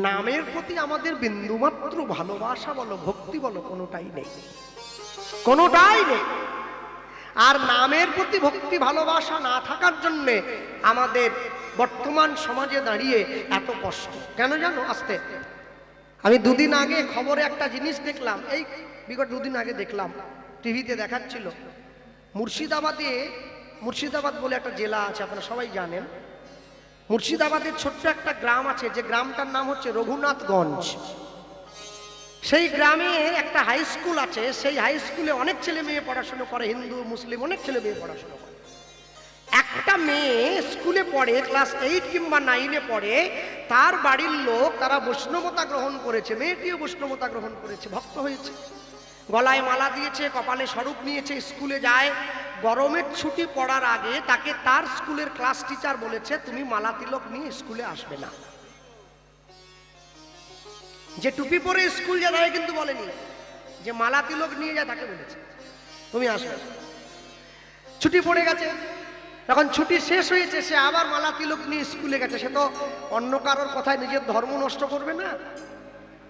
নামের প্রতি আমাদের বিন্দুমাত্র ভালোবাসা বলো, ভক্তি বলো, কোনোটাই নেই। কোনোটাই নেই। আর নামের প্রতি ভক্তি, ভালোবাসা না থাকার জন্যে আমাদের বর্তমান সমাজে দাঁড়িয়ে এত কষ্ট। কেন জানো আসতে? আমি দুদিন আগে খবরে একটা জিনিস দেখলাম, এই বিগত দুদিন আগে দেখলাম, টিভিতে দেখাচ্ছিল। মুর্শিদাবাদে, মুর্শিদাবাদ বলে একটা জেলা আছে, আপনারা সবাই জানেন। মুর্শিদাবাদের ছোট্ট একটা গ্রাম আছে, যে গ্রামটার নাম হচ্ছে রঘুনাথগঞ্জ। সেই গ্রামে একটা হাই স্কুল আছে, সেই হাই স্কুলে অনেক ছেলে মেয়ে পড়াশোনা করে, হিন্দু, মুসলিম, অনেক ছেলে মেয়ে পড়াশোনা করে। একটা মেয়ে স্কুলে পড়ে ক্লাস এইট কিংবা নাইনে পড়ে, তার বাড়ির লোক, তারা বৈষ্ণবতা গ্রহণ করেছে, মেয়েটিও বৈষ্ণবতা গ্রহণ করেছে, ভক্ত হয়েছে। গলায় মালা দিয়েছে, কপালে স্বরূপ নিয়েছে, স্কুলে যায়। গরমের ছুটি পড়ার আগে তাকে তার স্কুলের ক্লাস টিচার বলেছে, তুমি মালা তিলক নিয়ে স্কুলে আসবে না। যে টুপি পরে স্কুল যায় তাকে কিন্তু বলেনি, যে মালা তিলক নিয়ে যায় তাকে বলেছে, তুমি আসবে ছুটি পড়ে গেছে। যখন ছুটি শেষ হয়েছে, সে আবার মালা তিলক নিয়ে স্কুলে গেছে। সে তো অন্য কারোর কথায় নিজের ধর্ম নষ্ট করবে না।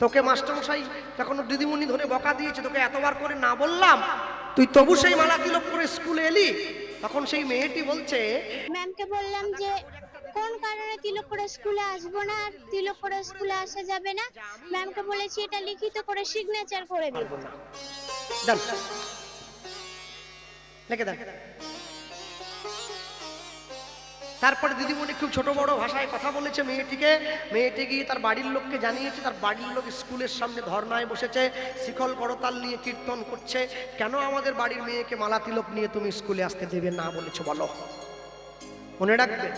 তোকে মাস্টারমশাই ওর দিদিমণি ধরে বকা দিয়েছে তোকে এতবার করে না বললাম। তুই তবু সেই মালা তিলক করে স্কুলে এলি? তখন সেই মেয়েটি বলছে ম্যামকে বললাম যে কোন কারণে তিলক করে স্কুলে আসব না আর তিলক করে স্কুলে আসা যাবে না? ম্যামকে বলেছি এটা লিখিত করে সিগনেচার করে দিন লিখে দেন তারপরে দিদিমণি খুব ছোট বড় ভাষায় কথা বলেছে মেয়েটিকে। মেয়েটি গিয়ে তার বাড়ির লোককে জানিয়েছে, তার বাড়ির লোক স্কুলের সামনে ধর্নায় বসেছে, শিখল করতাল নিয়ে কীর্তন করছে। কেন আমাদের বাড়ির মেয়েকে মালা তিলক নিয়ে তুমি স্কুলে আসতে দেবে না বলেছ বলো? মনে রাখবেন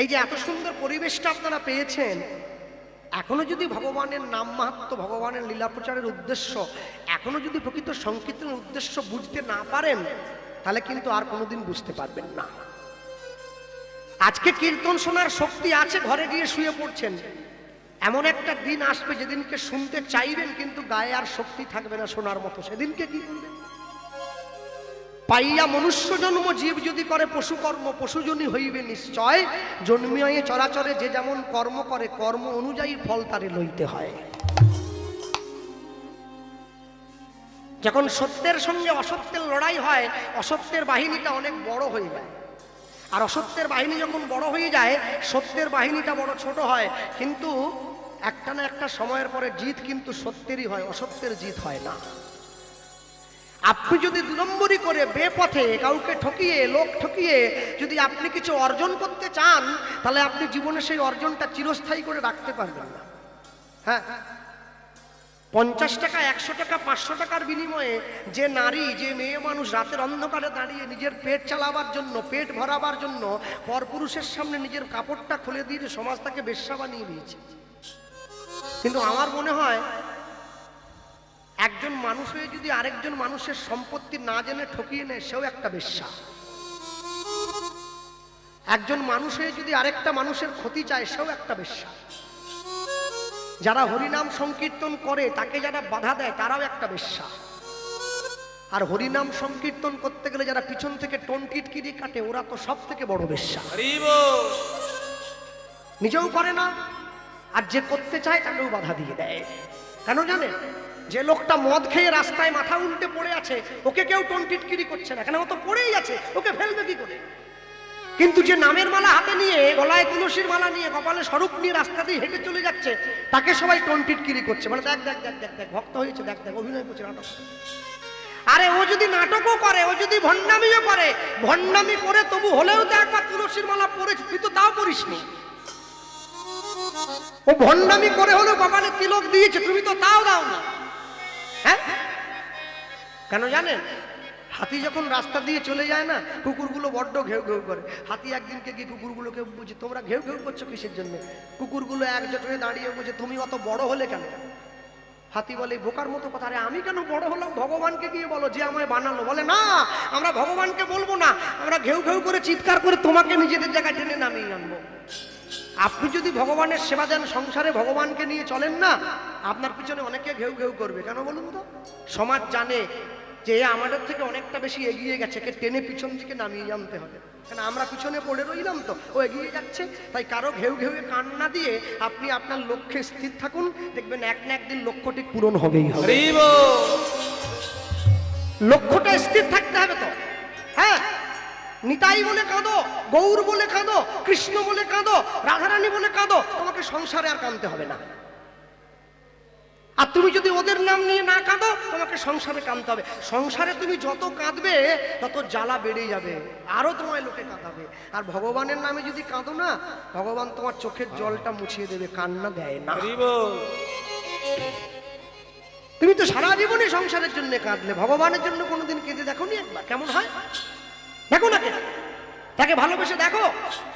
এই যে এত সুন্দর পরিবেশটা আপনারা পেয়েছেন, এখনও যদি ভগবানের নাম মাহাত্ম ভগবানের লীলা প্রচারের উদ্দেশ্য, এখনও যদি প্রকৃত সংকীর্তনের উদ্দেশ্য বুঝতে না পারেন, তাহলে কিন্তু আর কোনোদিন বুঝতে পারবেন না। আজকে কীর্তন শোনার শক্তি আছে, ঘরে গিয়ে শুয়ে পড়ছেন। এমন একটা দিন আসবে যেদিনকে শুনতে চাইবেন, কিন্তু গায়ে আর শক্তি থাকবে না শোনার মতো। সেদিনকে কি করবেন? পাইয়া মনুষ্য জন্ম, জীব যদি করে পশুকর্ম পশুজনী হইবে নিশ্চয় জন্মিয়ে চরাচরে যে যেমন কর্ম করে, কর্ম অনুযায়ী ফল তারে লইতে হয়। যখন সত্যের সঙ্গে অসত্যের লড়াই হয়, অসত্যের বাহিনীটা অনেক বড় হয়ে যায়। আর অসত্যের বাহিনী যখন বড় হয়ে যায়, সত্যের বাহিনীটা বড় ছোট হয়, কিন্তু একটা না একটা সময়ের পরে জিত কিন্তু সত্যেরই হয়, অসত্যের জিত হয় না। আপনি যদি দু নম্বরই করে বেপথে কাউকে ঠকিয়ে, লোক ঠকিয়ে যদি আপনি কিছু অর্জন করতে চান, তাহলে আপনি জীবনে সেই অর্জনটা চিরস্থায়ী করে রাখতে পারবেন না। হ্যাঁ? পঞ্চাশ টাকা, একশো টাকা, পাঁচশো টাকার বিনিময়ে যে নারী, যে মেয়ে মানুষ রাতের অন্ধকারে দাঁড়িয়ে নিজের পেট চালাবার জন্য, পেট ভরাবার জন্য পরপুরুষের সামনে নিজের কাপড়টা খুলে দিয়ে সমাজ তাকে বেশ্যা বানিয়ে দিয়েছে। কিন্তু আমার মনে হয়, একজন মানুষ হয়ে যদি আরেকজন মানুষের সম্পত্তি না জেনে ঠকিয়ে নেয়, সেও একটা বেশ্যা। একজন মানুষ হয়ে যদি আরেকটা মানুষের ক্ষতি চায়, সেও একটা বেশ্যা। যারা হরিনাম সংকীর্তন করে তাকে যারা বাধা দেয় তারাও একটা বেশ্যা। আর হরিনাম সংকীর্তন করতে গেলে যারা পিছন থেকে টোন টিটকিরি কাটে ওরা তো সব থেকে বড় বেশ্যা। নিজেও করে না আর যে করতে চায় তাকেও বাধা দিয়ে দেয়। কেন জানে যে লোকটা মদ খেয়ে রাস্তায় মাথা উল্টে পড়ে আছে ওকে কেউ টোন টিটকিরি করছে না। কেন? ও তো পড়েই আছে ওকে ফেলবে কি করে? কিন্তু যে নামের মালা হাতে নিয়ে, গলায় তুলসীর মালা নিয়ে, কপালে স্বরূপ নিয়ে রাস্তা দিয়ে হেঁটে চলে যাচ্ছে, তাকে সবাই টোন টিটকিরি করছে। মানে দেখ দেখ দেখ দেখ ভক্ত হয়েছে, দেখ দেখ, অভিনয় করছে, নাটক আরে, ও যদি নাটকও করে, ও যদি ভণ্ডামিও করে, ভণ্ডামি করে তবু হলেও তো একবার তুলসীর মালা পড়েছে তুই তো তাও পড়িসনি ও ভণ্ডামি করে হলেও কপালে তিলক দিয়েছে, তুমি তো তাও দাও না হ্যাঁ? কেন জানেন? হাতি যখন রাস্তা দিয়ে চলে যায় না, কুকুরগুলো বড্ড ঘেউ ঘেউ করে। হাতি একদিনকে গিয়ে কুকুরগুলোকে বুঝে, তোমরা ঘেউ ঘেউ করছ কিসের জন্য? কুকুরগুলো একজোট হয়ে দাঁড়িয়ে বুঝে, তুমি অত বড় হলে কেন? হাতি বলে, বোকার মতো কথা, আরে আমি কেন বড় হলাম? ভগবানকে গিয়ে বলো, যে আমায় বানালো। বলে, না, আমরা ভগবানকে বলব না, আমরা ঘেউ ঘেউ করে চিৎকার করে তোমাকে নিজেদের জায়গায় টেনে নামিয়ে আনব। আপনি যদি ভগবানের সেবা দেন, সংসারে ভগবানকে নিয়ে চলেন না, আপনার পিছনে অনেকে ঘেউ ঘেউ করবে। কেন বলুন তো? সমাজ জানে যে আমাদের থেকে অনেকটা বেশি এগিয়ে গেছে কে টেনে পিছন থেকে নামিয়ে জানতে হবে। কারণ আমরা পিছনে পড়ে রইলাম তো ও এগিয়ে যাচ্ছে। তাই কারও ঘেউ ঘেউ কান্না দিয়ে আপনি আপনার লক্ষ্যে স্থির থাকুন দেখবেন এক না একদিন লক্ষ্যটি পূরণ হবেই হবে। লক্ষ্যটা স্থির থাকতে হবে তো? হ্যাঁ? নিতাই বলে কাঁদো গৌর বলে কাঁদো কৃষ্ণ বলে কাঁদো রাধারানী বলে কাঁদো তোমাকে সংসারে আর কাঁদতে হবে না। আর তুমি যদি ওদের নাম নিয়ে না কাঁদো তোমাকে সংসারে কাঁদতে হবে। সংসারে তুমি যত কাঁদবে তত জ্বালা বেড়ে যাবে। আরও তোমায় লোকে কাঁদাবে। আর ভগবানের নামে যদি কাঁদো না ভগবান তোমার চোখের জলটা মুছিয়ে দেবে কান্না দেয় না। তুমি তো সারা জীবনে সংসারের জন্য কাঁদলে। ভগবানের জন্য কোনোদিন কেঁদে দেখো নি একবার? কেমন হয়? দেখো না কে তাকে ভালোবেসে দেখো।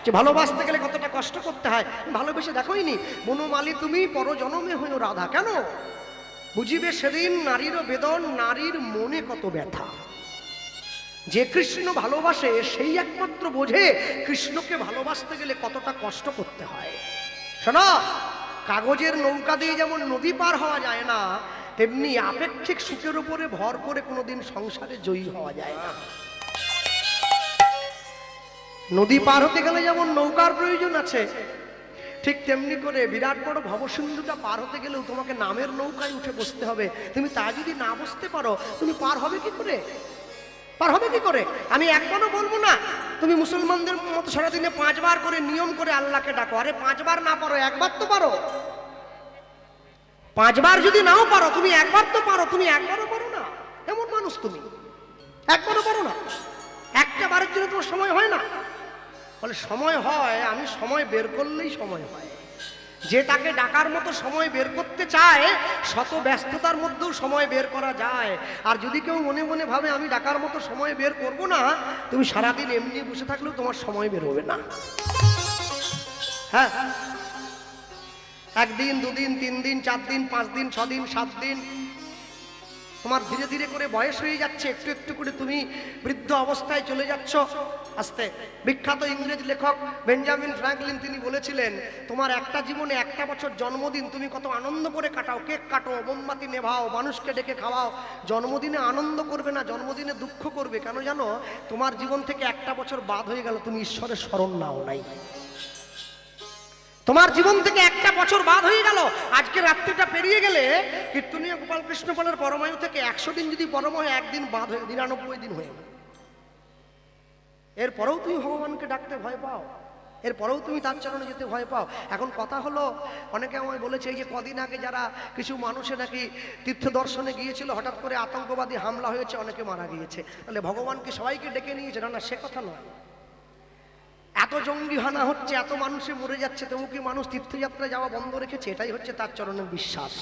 যে ভালোবাসতে গেলে কতটা কষ্ট করতে হয়। ভালোবেসে দেখোই নি বনমালি তুমি পরজনমে হইও রাধা। কেন? বুঝিবে সেদিন নারীরও বেদন, নারীর মনে কত ব্যথা। যে কৃষ্ণ ভালোবাসে, সেই একমাত্র বোঝে কৃষ্ণকে ভালোবাসতে গেলে কতটা কষ্ট করতে হয়। শোনো, কাগজের নৌকা দিয়ে যেমন নদী পার হওয়া যায় না, তেমনি আপেক্ষিক সুখের উপরে ভর করে কোনোদিন সংসারে জয়ী হওয়া যায় না। নদী পার হতে গেলে যেমন নৌকার প্রয়োজন আছে, ঠিক তেমনি করে বিরাট বড় ভবসিন্ধুটা পার হতে গেলেও তোমাকে নামের নৌকায় উঠে বসতে হবে। তুমি তা যদি না বসতে পারো, তুমি পার হবে কি করে? পার হবে কি করে? আমি একবারও বলব না, তুমি মুসলমানদের মতো সারাদিনে পাঁচবার করে নিয়ম করে আল্লাহকে ডাকো। আরে পাঁচবার না পারো, একবার তো পারো। পাঁচবার যদি নাও পারো, তুমি একবার তো পারো, তুমি একবারও পারো না। এমন মানুষ তুমি। একবারও পারো না। একটা বারের জন্য তোমার সময় হয় না। বলে, সময় হয়, আমি সময় বের করলেই সময় হয়। যে তাকে ডাকার মতো সময় বের করতে চায়, শত ব্যস্ততার মধ্যেও সময় বের করা যায়। আর যদি কেউ মনে মনে ভাবে, আমি ডাকার মতো সময় বের করব না, তুমি সারাদিন এমনি বসে থাকলেও তোমার সময় বের হবে না। হ্যাঁ। একদিন, দুদিন তিন দিন চার দিন পাঁচ দিন ছ দিন সাত দিন তোমার ধীরে ধীরে করে বয়স হয়ে যাচ্ছে, একটু একটু করে তুমি বৃদ্ধ অবস্থায় চলে যাচ্ছ। আস্তে। বিখ্যাত ইংরেজ লেখক বেঞ্জামিন ফ্র্যাঙ্কলিন তিনি বলেছিলেন, তোমার একটা জীবনে একটা বছর জন্মদিন তুমি কত আনন্দ করে কাটাও, কেক কাটো, মোমবাতি নেভাও, মানুষকে ডেকে খাওয়াও। জন্মদিনে আনন্দ করবে না, জন্মদিনে দুঃখ করবে। কেন জানো? তোমার জীবন থেকে একটা বছর বাদ হয়ে গেল, তুমি ঈশ্বরের স্মরণ নাও নাই। তোমার জীবন থেকে একটা বছর বাদ হয়ে গেল। আজকে রাত্রিটা পেরিয়ে গেলে কীর্তনীয় গোপাল কৃষ্ণ পালের পরমায়ু থেকে একশো দিন যদি পরম হয়, একদিন বাদ হয়ে, নিরানব্বই দিন হয়ে গেল। এরপরেও তুমি ভগবানকে ডাকতে ভয় পাও। এরপরেও তুমি তার চরণে যেতে ভয় পাও। এখন কথা হলো, অনেকে আমায় বলেছে এই যে কদিন আগে যারা কিছু মানুষে নাকি তীর্থ দর্শনে গিয়েছিল, হঠাৎ করে আতঙ্কবাদী হামলা হয়েছে, অনেকে মারা গিয়েছে। তাহলে ভগবানকে সবাইকে ডেকে নিয়েছে? না না, সে কথা নয়। এত জঙ্গি হানা হচ্ছে, এত মানুষে মরে যাচ্ছে, তবু কি মানুষ তীর্থযাত্রায় যাওয়া বন্ধ রেখেছে? এটাই হচ্ছে তার চরণের বিশ্বাস।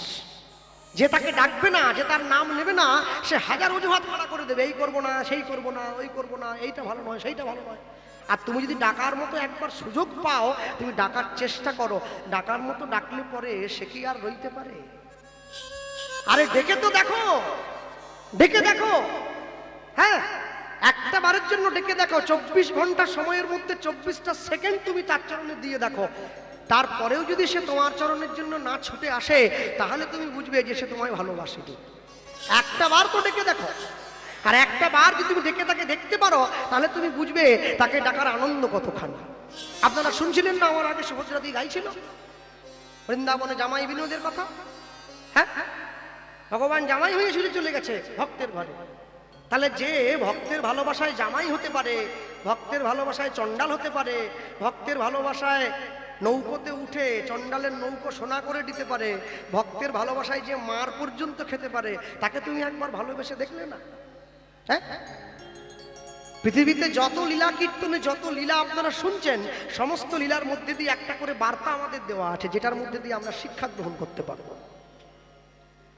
যে তাকে ডাকবে না, যে তার নাম নেবে না, সে হাজার অজুহাত মারা করে দেবে, এই করব না, সেই করব না, ওই করব না, এইটা ভালো নয়, সেইটা ভালো নয়। আর তুমি যদি ডাকার মতো একবার সুযোগ পাও, তুমি ডাকার চেষ্টা করো। ডাকার মতো ডাকলে পরে সে কি আর রইতে পারে? আরে, ডেকে তো দেখো, ডেকে দেখো। হ্যাঁ একটা বারের জন্য ডেকে দেখো, চব্বিশ ঘণ্টা সময়ের মধ্যে চব্বিশটা সেকেন্ড তুমি তার চরণে দিয়ে দেখো। তারপরেও যদি সে তোমার চরণের জন্য না ছুটে আসে, তাহলে তুমি বুঝবে যে সে তোমায় ভালোবাসে একটা বার তো ডেকে দেখো। আর একটা বার যদি তুমি ডেকে তাকে দেখতে পারো, তাহলে তুমি বুঝবে তাকে ডাকার আনন্দ কতখানি। আপনারা শুনছিলেন না আমার আগে সুভদ্রাদি গাইছিল বৃন্দাবনে জামাই বিনোদের কথা? হ্যাঁ? ভগবান জামাই হয়ে ছুটে চলে গেছে ভক্তের ঘরে। তাহলে যে ভক্তের ভালোবাসায় জামাই হতে পারে, ভক্তের ভালোবাসায় চণ্ডাল হতে পারে, ভক্তের ভালোবাসায় নৌকোতে উঠে চণ্ডালের নৌকো সোনা করে দিতে পারে, ভক্তের ভালোবাসায় যে মার পর্যন্ত খেতে পারে, তাকে তুমি একবার ভালোবেসে দেখলে না? হ্যাঁ? পৃথিবীতে যত লীলা কীর্তনে যত লীলা আপনারা শুনছেন, সমস্ত লীলার মধ্যে দিয়ে একটা করে বার্তা আমাদের দেওয়া আছে, যেটার মধ্যে দিয়ে আমরা শিক্ষা গ্রহণ করতে পারব।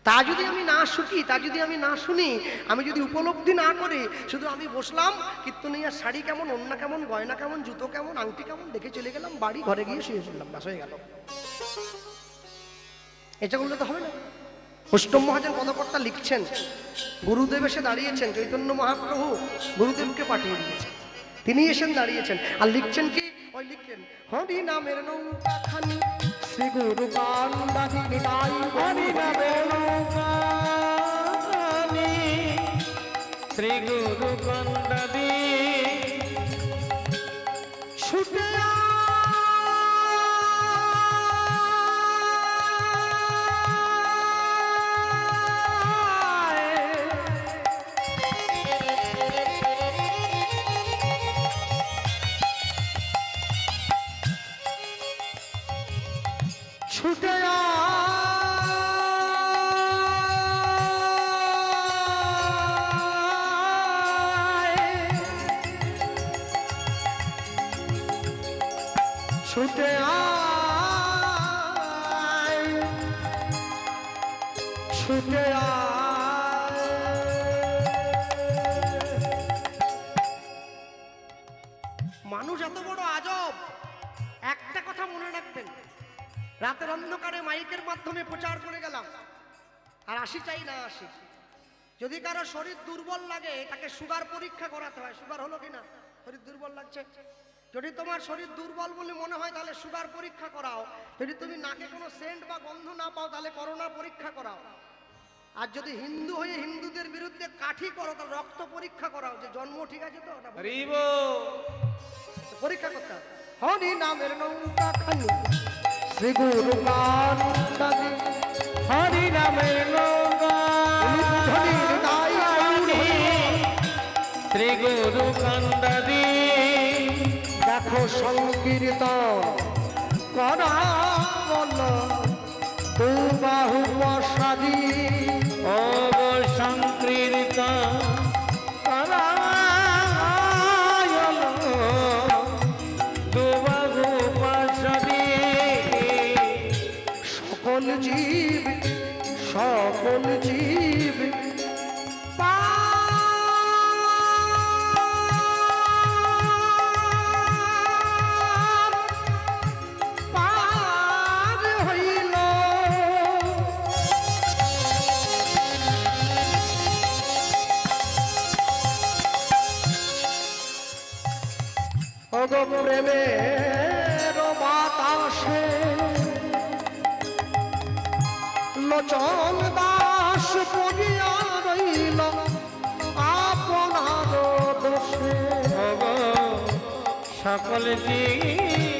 তা যদি আমি না শুকি, তা যদি আমি না শুনি, আমি যদি উপলব্ধি না করি, শুধু আমি বসলাম কীর্তনিয়ার শাড়ি কেমন অন্য কেমন, গয়না কেমন, জুতো কেমন, আংটি কেমন, দেখে চলে গেলাম, বাড়ি, ঘরে গিয়ে শুয়ে শুনলাম বাস হয়ে গেল। এটা করলে তো হবে না। অষ্টম মহাজন পদকর্তা লিখছেন, গুরুদেব এসে দাঁড়িয়েছেন, চৈতন্য মহাপ্রভু গুরুদেবকে পাঠিয়ে দিয়েছেন। তিনি এসেন দাঁড়িয়েছেন, আর লিখছেন কি? ওই লিখছেন হরি নামের নৌকা খানি শ্রী গুরু কান্দাহি নিতাই হরি নামের শ্রী গুরু কন্দাদি ছুটে কথা মনে রাখবেন। রাতের অন্ধকারে মাইকের মাধ্যমে প্রচার করে গেলাম। আর আসি চাই না আসি। যদি কারও শরীর দুর্বল লাগে তাকে সুগার পরীক্ষা করাতে হয়। সুগার হলো কিনা? শরীর দুর্বল লাগছে? যদি তোমার শরীর দুর্বল বলে মনে হয় তাহলে সুগার পরীক্ষা করাও। যদি তুমি নাকে কোনো সেন্ট বা গন্ধ না পাও তাহলে করোনা পরীক্ষা করাও। আর যদি হিন্দু হয়ে হিন্দুদের বিরুদ্ধে কাঠি করো তাহলে রক্ত পরীক্ষা করাও। যে জন্ম ঠিক আছে তো পরীক্ষা করতে হবে। হরি নামের নৌকা খানি শ্রী গুরু হরি নামের নৌকা। শ্রী গুরু কন্দাদি দেখো সংকীর্তন করা বল তু বাহু প্রসাদী প্রেমের বাতাসে লোচন দাস পড়িয়া রইল আপনার দোষে। সকল জীব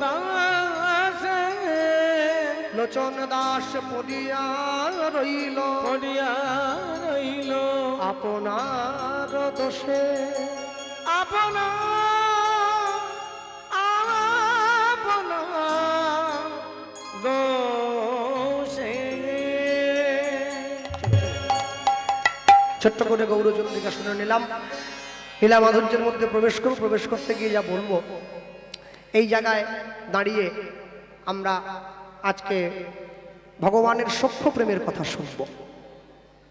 বাতাসে লোচন দাস পদিয়া রইল। পড়িয়া রইল। আপনার দোষে। আপনা আপনা দোষে। ছোট্ট করে গৌরচন্দ্রিকা শুনে নিলাম। লীলা মাধুর্যের মধ্যে প্রবেশ করব প্রবেশ করতে গিয়ে যা বলব। এই জায়গায় দাঁড়িয়ে আমরা আজকে ভগবানের সখ্য প্রেমের কথা শুনব।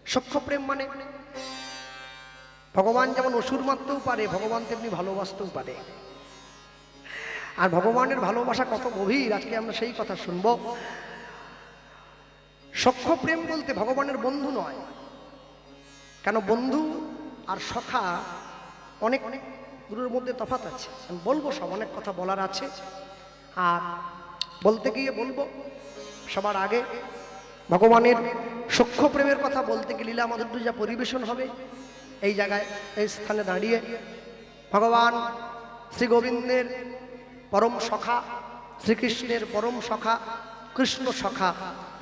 সখ্য প্রেম মানে? ভগবান যেমন অসুর মারতেও পারে, ভগবান তেমনি ভালোবাসতেও পারে। আর ভগবানের ভালোবাসা কত গভীর, আজকে আমরা সেই কথা শুনব। সখ্য প্রেম বলতে ভগবানের বন্ধু নয়, কেন বন্ধু আর সখা অনেক অনেক দূরের মধ্যে তফাৎ আছে। আমি বলব সব, অনেক কথা বলার আছে। আর বলতে গিয়ে বলব, সবার আগে ভগবানের সখ্য প্রেমের কথা বলতে গিয়ে লীলা মাধুর্য যা পরিবেশন হবে, এই জায়গায়, এই স্থানে দাঁড়িয়ে ভগবান শ্রী গোবিন্দের পরম সখা, শ্রীকৃষ্ণের পরম সখা, কৃষ্ণ সখা,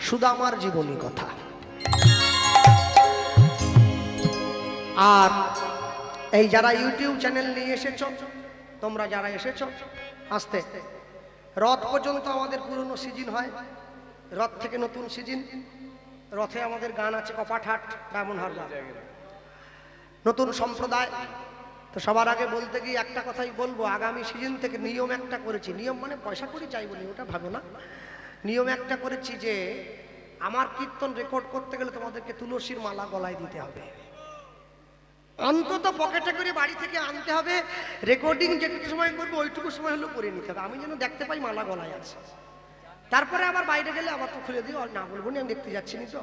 সুদামার জীবনী কথা। আর এই যারা ইউটিউব চ্যানেল নিয়ে এসেছ, তোমরা যারা এসেছ, আসতে। রথ পর্যন্ত আমাদের পুরনো সিজন হয়। রথ থেকে নতুন সিজন। রথে আমাদের গান আছে কপাঠাট ব্রাহ্মণহার গান। নতুন সম্প্রদায়। তো সবার আগে বলতে গিয়ে একটা কথাই বলব, আগামী সিজন থেকে নিয়ম একটা করেছি। নিয়ম মানে পয়সা করি চাই বলি, ওটা ভাবো না। নিয়ম একটা করেছি যে, আমার কীর্তন রেকর্ড করতে গেলে তোমাদেরকে তুলসীর মালা গলায় দিতে হবে। অন্তত পকেটে করে বাড়ি থেকে আনতে হবে। রেকর্ডিং যেটুকু সময় করব, ওইটুকু সময় হলেও করে নিতে হবে। আমি যেন দেখতে পাই মালা গলায় আছে। তারপরে আবার বাইরে গেলে আবার তো খুলে আর না বলব না, আমি দেখতে যাচ্ছি নি তো।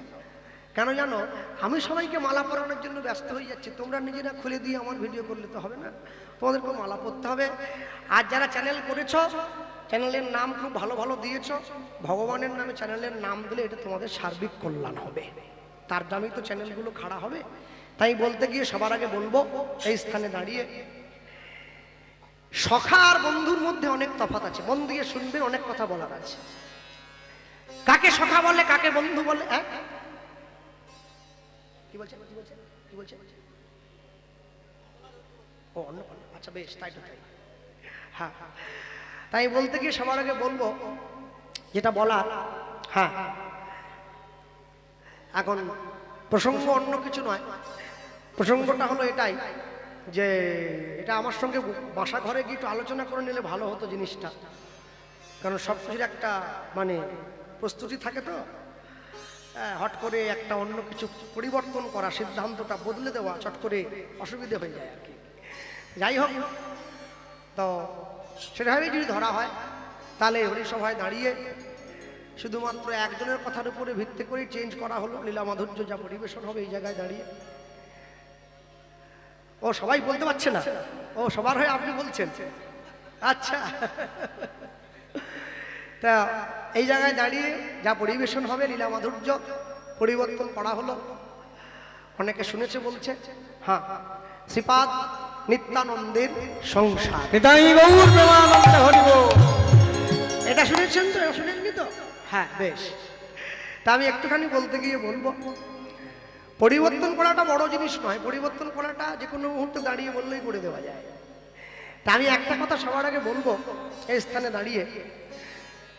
কেন জানো, আমি সবাইকে মালা পরানোর জন্য ব্যস্ত হয়ে যাচ্ছি। তোমরা নিজেরা খুলে দিয়ে আমার ভিডিও করলে তো হবে না। তোমাদেরকে মালা পরতে হবে। আর যারা চ্যানেল করেছ চ্যানেলের নাম খুব ভালো ভালো দিয়েছ, ভগবানের নামে চ্যানেলের নাম দিলে এটা তোমাদের সার্বিক কল্যাণ হবে। তার দামেই তো চ্যানেলগুলো খাড়া হবে। তাই বলতে গিয়ে সবার আগে বলব, এই স্থানে দাঁড়িয়ে সখা আর বন্ধুর মধ্যে অনেক তফাৎ আছে। মন দিয়ে শুনবে, অনেক কথা বলার আছে। কাকে সখা বলে, কাকে বন্ধু বলে হ্যাঁ? বলছে? কি বলছে? কি বলছে? ও অন্য আচ্ছা বেশ, তাই তো, তাই। হ্যাঁ হ্যাঁ। তাই বলতে গিয়ে সবার আগে বলব, যেটা বলার হ্যাঁ। এখন প্রসঙ্গ অন্য কিছু নয়। প্রসঙ্গটা হলো এটাই, যে এটা আমার সঙ্গে বাসা ঘরে গিয়ে একটু আলোচনা করে নিলে ভালো হতো জিনিসটা। কারণ সব কিছুর একটা মানে প্রস্তুতি থাকে তো হট করে একটা অন্য কিছু পরিবর্তন করা সিদ্ধান্তটা বদলে দেওয়া চট করে অসুবিধে হয়ে যায় আর কি। যাই হোক, তো সেভাবেই যদি ধরা হয়, তাহলে হরিসভায় দাঁড়িয়ে শুধুমাত্র একজনের কথার উপরে ভিত্তি করে চেঞ্জ করা হলো। লীলা মাধুর্য যা পরিবেশন হবে এই জায়গায় দাঁড়িয়ে। ও সবাই বলতে পারছে না। ও সবার হয়ে আপনি বলছেন। আচ্ছা। তা এই জায়গায় দাঁড়িয়ে যা পরিবেশন হবে লীলা মাধুর্য পরিবর্তন করা হলো। অনেকে শুনেছে বলছে হ্যাঁ শ্রীপাদ নিত্যানন্দের সংসার। এটা শুনেছেন তো? শুনেননি তো? হ্যাঁ বেশ। তা আমি একটুখানি বলতে গিয়ে বলব। পরিবর্তন করাটা বড় জিনিস নয়, পরিবর্তন করাটা যে কোনো মুহূর্তে দাঁড়িয়ে বললেই করে দেওয়া যায়। তা আমি একটা কথা সবার আগে বলব এই স্থানে দাঁড়িয়ে।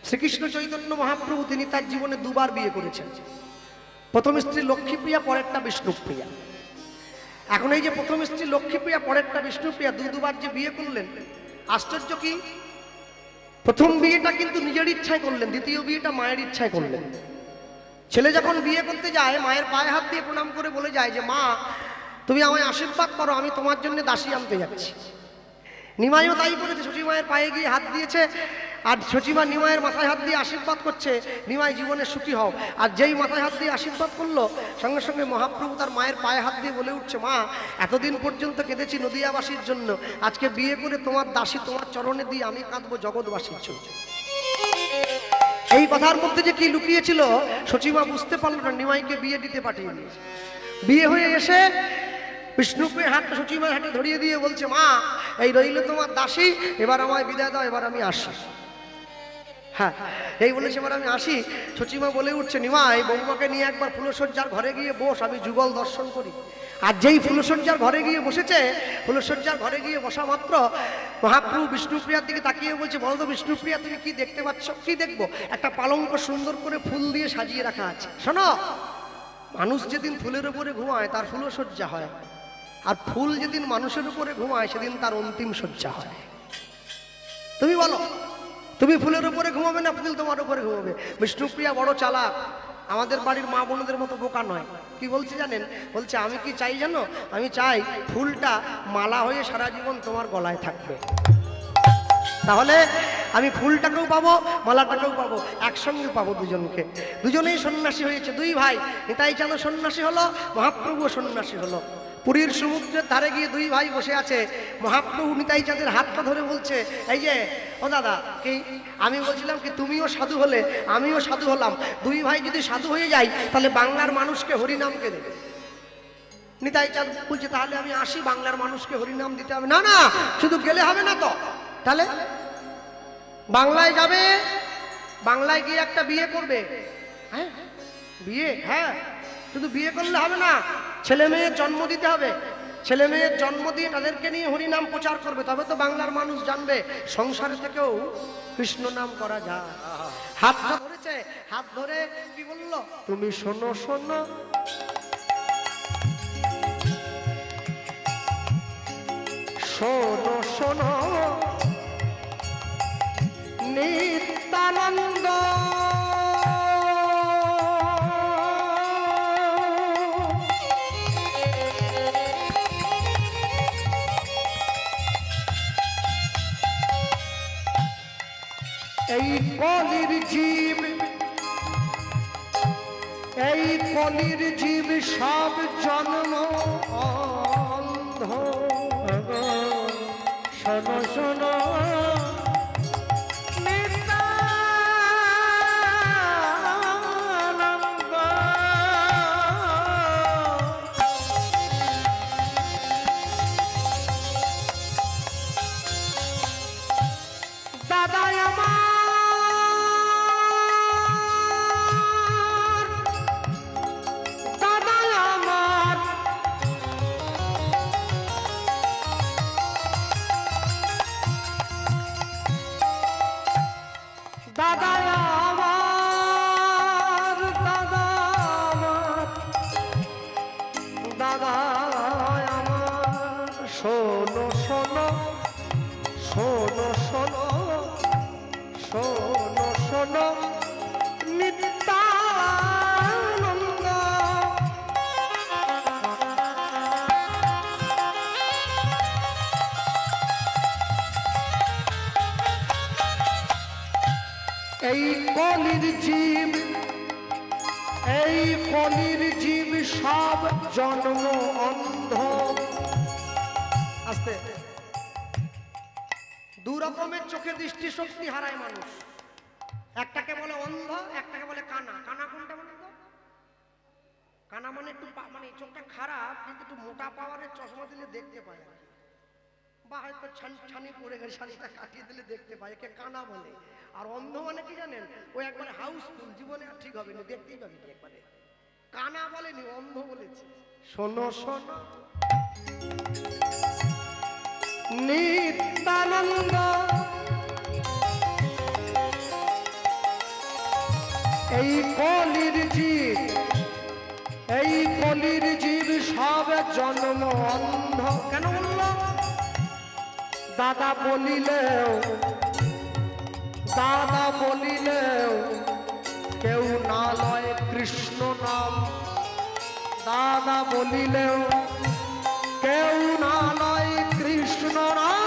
শ্রীকৃষ্ণ চৈতন্য মহাপ্রভু তিনি তার জীবনে দুবার বিয়ে করেছেন। প্রথম স্ত্রী লক্ষ্মীপ্রিয়া, পরেরটা বিষ্ণুপ্রিয়া। এখন এই যে প্রথম স্ত্রী লক্ষ্মীপ্রিয়া, পরেরটা বিষ্ণুপ্রিয়া, দু দুবার যে বিয়ে করলেন, আশ্চর্য কি? প্রথম বিয়েটা কিন্তু নিজের ইচ্ছায় করলেন, দ্বিতীয় বিয়েটা মায়ের ইচ্ছায় করলেন। ছেলে যখন বিয়ে করতে যায়, মায়ের পায়ে হাত দিয়ে প্রণাম করে বলে যায় যে, মা, তুমি আমায় আশীর্বাদ করো, আমি তোমার জন্য দাসী আনতে যাচ্ছি। নিমাইও তাই করেছে শচী মায়ের পায়ে গিয়ে হাত দিয়েছে আর শচীমা নিমায়ের মাথায় হাত দিয়ে আশীর্বাদ করছে, নিমাই, জীবনে সুখী হও। আর যেই মাথায় হাত দিয়ে আশীর্বাদ করল, সঙ্গে সঙ্গে মহাপ্রভু তার মায়ের পায়ে হাত দিয়ে বলে উঠছে, মা, এতদিন পর্যন্ত কেঁদেছি নদিয়াবাসীর জন্য, আজকে বিয়ে করে তোমার দাসী তোমার চরণে দিয়ে আমি কাঁদবো জগৎবাসীর জন্য। এই কথার মধ্যে যে কি লুকিয়েছিল সচিমা বুঝতে পারল না, নিমাইকে বিয়ে দিতে পাঠিয়ে দিয়েছে। বিয়ে হয়ে এসে বিষ্ণুপুরের হাতটা সচিমার হাতে ধরিয়ে দিয়ে বলছে, মা, এই রইল তোমার দাসী, এবার আমায় বিদায় দাও, এবার আমি আসি। হ্যাঁ এই বলে সেবার আমি আসি। সচিমা বলে উঠছে, নিমা, এই বৌমাকে নিয়ে একবার ফুলসজ্জার ঘরে গিয়ে বস, আমি যুগল দর্শন করি। আর যেই ফুলসজ্জার ঘরে গিয়ে বসেছে ফুলসজ্জার ঘরে গিয়ে বসা মাত্র মহাপ্রভু বিষ্ণুপ্রিয়ার দিকে তাকিয়ে বলছে, বলো তো বিষ্ণুপ্রিয়া, তুমি কি দেখতে পাচ্ছ? কি দেখব? একটা পালঙ্ক সুন্দর করে ফুল দিয়ে সাজিয়ে রাখা আছে। শোনো, মানুষ যেদিন ফুলের উপরে ঘুমায়, তার ফুলসজ্জা হয়। আর ফুল যেদিন মানুষের উপরে ঘুমায়, সেদিন তার অন্তিম সজ্জা হয়। তুমি বলো তুমি ফুলের উপরে ঘুমাবে না, ফুল তোমার উপরে ঘুমাবে। বিষ্ণুপ্রিয়া বড় চালাক। আমাদের বাড়ির মা বোনদের মতো বোকা নয়। কি বলছে জানেন? বলছে, আমি কি চাই জানো? আমি চাই ফুলটা মালা হয়ে সারা জীবন তোমার গলায় থাকবে। তাহলে আমি ফুলটাকেও পাবো, মালাটাকেও পাবো, একসঙ্গে পাবো দুজনকে। দুজনেই সন্ন্যাসী হয়েছে, দুই ভাই। নিতাই চাঁদ সন্ন্যাসী হলো মহাপ্রভু সন্ন্যাসী হলো। পুরীর সমুদ্রের ধারে গিয়ে দুই ভাই বসে আছে। মহাপ্রভু নিতাই চাঁদের হাতটা ধরে বলছে, এই যে, ও দাদা, কি আমি বলছিলাম কি তুমিও সাধু হলে, আমিও সাধু হলাম। দুই ভাই যদি সাধু হয়ে যাই তাহলে বাংলার মানুষকে হরিনামকে দেবে? নিতাই চাঁদ বলছে, তাহলে আমি আসি, বাংলার মানুষকে হরিনাম দিতে হবে। না না, শুধু গেলে হবে না তো। তাহলে? বাংলায় যাবে, বাংলায় গিয়ে একটা বিয়ে করবে। হ্যাঁ বিয়ে? হ্যাঁ শুধু বিয়ে করলে হবে না, ছেলে মেয়ের জন্ম দিতে হবে। ছেলে মেয়ের জন্ম দিয়ে তাদেরকে নিয়ে হরিনাম প্রচার করবে, তবে তো বাংলার মানুষ জানবে, সংসার থেকেও কৃষ্ণ নাম করা যায়। হাত ধরেছে, হাত ধরে কি বলল? তুমি শোনো শোনো। শোনো শোনো। নিত্যানন্দ কলির জীব সব জন্ম এই কলির জীব, এই কলির জীব সব জন্ম অন্ধ। আস্তে। দু রকমের চোখে দৃষ্টি শক্তি হারায় মানুষ। একটাকে বলে অন্ধ, একটাকে বলে কানা। কানা কোনটা বলে কানা মানে একটু মানে চোখটা খারাপ, কিন্তু একটু মোটা পাওয়ারের চশমা দিলে দেখতে পায় বা হয়তো ছান পড়ে গেছে শাড়িটা কাটিয়ে দিলে দেখতে পায়, একে কানা বলে। আর অন্ধ মানে কি জানেন? ও একবারে হাউসফুল জীবনে আর ঠিক হবে না দেখতেই পাবি তুই একবারে। কানা বলেনি অন্ধ বলেছে। শোনো শোনো। নিত্যানন্দ। এই কলির জীব এই কলির জীব সব জন্ম অন্ধ। কেন বলল? দাদা বলিলেও দাদা বলিলেও কেউ না লয় কৃষ্ণ নাম। দাদা বলিলেও কেউ না লয় কৃষ্ণ নাম।